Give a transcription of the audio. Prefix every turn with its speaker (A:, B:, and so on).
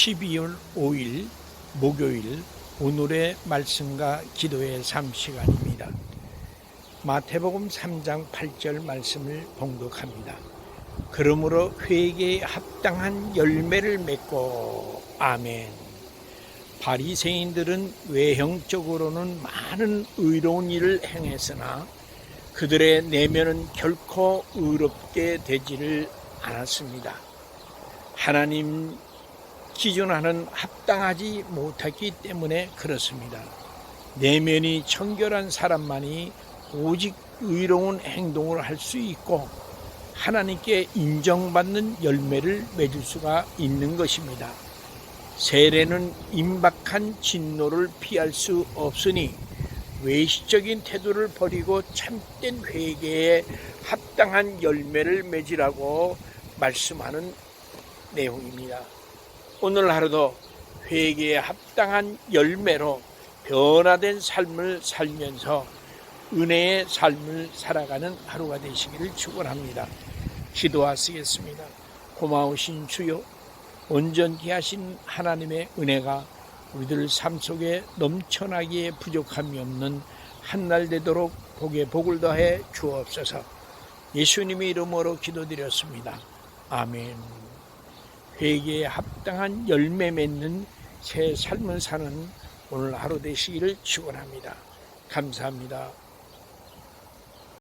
A: 12월 5일 목요일 오늘의 말씀과 기도의 삶 시간입니다. 마태복음 3장 8절 말씀을 봉독합니다. 그러므로 회개에 합당한 열매를 맺고 아멘. 바리새인들은 외형적으로는 많은 의로운 일을 행했으나 그들의 내면은 결코 의롭게 되지를 않았습니다. 하나님 기준하는 합당하지 못하기 때문에 그렇습니다. 내면이 청결한 사람만이 오직 의로운 행동을 할 수 있고 하나님께 인정받는 열매를 맺을 수가 있는 것입니다. 세례는 임박한 진노를 피할 수 없으니 외시적인 태도를 버리고 참된 회개에 합당한 열매를 맺으라고 말씀하는 내용입니다. 오늘 하루도 회개에 합당한 열매로 변화된 삶을 살면서 은혜의 삶을 살아가는 하루가 되시기를 축원합니다. 기도하시겠습니다. 고마우신 주요 온전히 하신 하나님의 은혜가 우리들 삶 속에 넘쳐나기에 부족함이 없는 한 날 되도록 복에 복을 더해 주옵소서. 예수님의 이름으로 기도드렸습니다. 아멘. 회개에 합당한 열매 맺는 새 삶을 사는 오늘 하루 되시기를 축원합니다. 감사합니다.